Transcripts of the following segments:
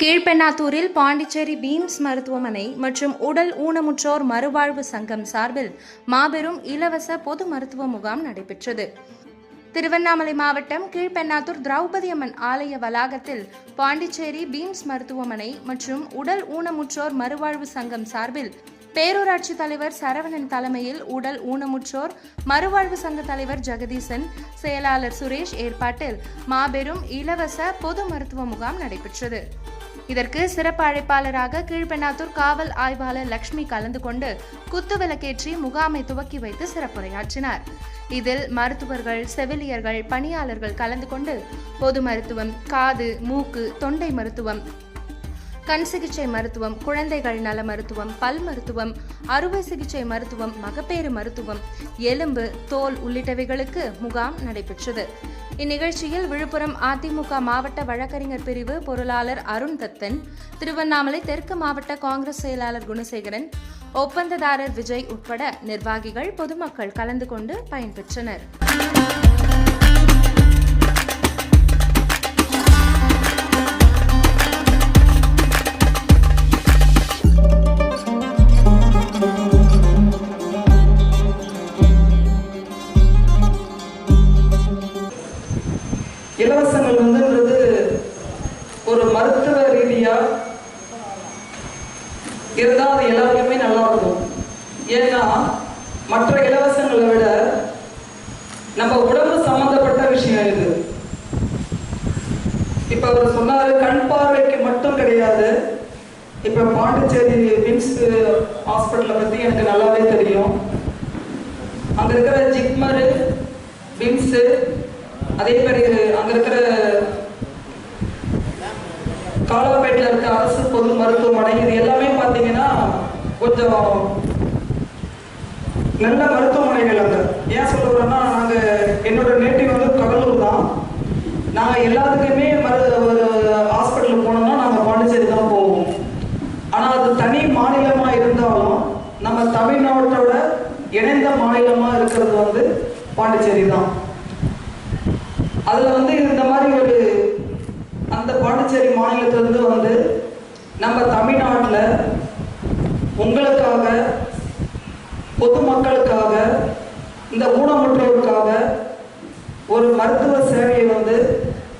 கீழ்பெண்ணாத்தூரில் Pondicherry beams மருத்துவமனை மற்றும் உடல் ஊனமுற்றோர் மறுவாழ்வு சங்கம் சார்பில் மாபெரும் இலவச பொது மருத்துவ முகாம் நடைபெற்றது. திருவண்ணாமலை மாவட்டம் கீழ்பெண்ணாத்தூர் திரௌபதி அம்மன் ஆலய வளாகத்தில் பாண்டிச்சேரி பீம்ஸ் மருத்துவமனை மற்றும் உடல் ஊனமுற்றோர் மறுவாழ்வு சங்கம் சார்பில் பேரூராட்சி தலைவர் சரவணன் தலைமையில் உடல் ஊனமுற்றோர் மறுவாழ்வு சங்க தலைவர் ஜெகதீசன் செயலாளர் சுரேஷ் ஏற்பாட்டில் மாபெரும் இலவச பொது மருத்துவ முகாம் நடைபெற்றது. இதற்கு சிறப்பு அழைப்பாளராக கீழ்பெண்ணாத்தூர் காவல் ஆய்வாளர் லட்சுமி கலந்து கொண்டு குத்துவிளக்கேற்றி முகாமை துவக்கி வைத்து சிறப்புரையாற்றினார். இதில் மருத்துவர்கள் செவிலியர்கள் பணியாளர்கள் கலந்து கொண்டு பொது மருத்துவம் காது மூக்கு தொண்டை மருத்துவம் கண் சிகிச்சை மருத்துவம் குழந்தைகள் நல மருத்துவம் பல் மருத்துவம் அறுவை சிகிச்சை மருத்துவம் மகப்பேறு மருத்துவம் எலும்பு தோல் உள்ளிட்டவைகளுக்கு முகாம் நடைபெற்றது. இந்நிகழ்ச்சியில் விழுப்புரம் அதிமுக மாவட்ட வழக்கறிஞர் பிரிவு பொருளாளர் அருண் தத்தன் திருவண்ணாமலை தெற்கு மாவட்ட காங்கிரஸ் செயலாளர் குணசேகரன் ஒப்பந்ததாரர் விஜய் உட்பட நிர்வாகிகள் பொதுமக்கள் கலந்து கொண்டு பயன்பெற்றனர். இலவசங்கள் வந்துன்றது ஒரு மருத்துவ ரீதியா இருந்தால் அது எல்லாருக்குமே நல்லா இருக்கும். ஏன்னா மற்ற இலவசங்களை விட நம்ம உடம்பு சம்பந்தப்பட்ட விஷயம் இது. இப்ப அவர் சொன்னாரு கண் பார்வைக்கு மட்டும் கிடையாது. இப்ப பாண்டிச்சேரி மிம்ஸ் ஹாஸ்பிட்டலை பத்தி எனக்கு நல்லாவே தெரியும். அங்க இருக்கிற ஜிப்மரு பிம்ஸு அதே மாதிரி அங்க இருக்கிற காலப்பேட்டில் இருக்க அரசு பொது மருத்துவமனை இது எல்லாமே பார்த்தீங்கன்னா கொஞ்சம் நல்ல மருத்துவமனைகள் அங்க. ஏன் சொல்ல வரேன்னா நாங்க என்னோட நேட்டிவ் வந்து கடலூர் தான். நாங்க எல்லாத்துக்குமே மரு ஒரு ஹாஸ்பிட்டல் போனோம்னா நாங்க பாண்டிச்சேரி தான் போவோம். ஆனா அது தனி மாநிலமா இருந்தாலும் நம்ம தமிழ்நாட்டோட இணைந்த மாநிலமா இருக்கிறது வந்து பாண்டிச்சேரி தான் அதுல வந்து இந்த மாதிரி ஒரு அந்த பாண்டிச்சேரி மாநிலத்திலிருந்து வந்து நம்ம தமிழ்நாட்டில் உங்களுக்காக பொதுமக்களுக்காக இந்த ஊனமுற்றோருக்காக ஒரு மருத்துவ சேவையை வந்து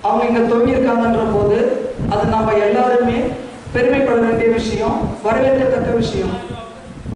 அவங்க இங்க தொங்கியிருக்காங்கன்ற போது அது நம்ம எல்லாருமே பெருமைப்பட வேண்டிய விஷயம் வரவேற்கத்தக்க விஷயம்.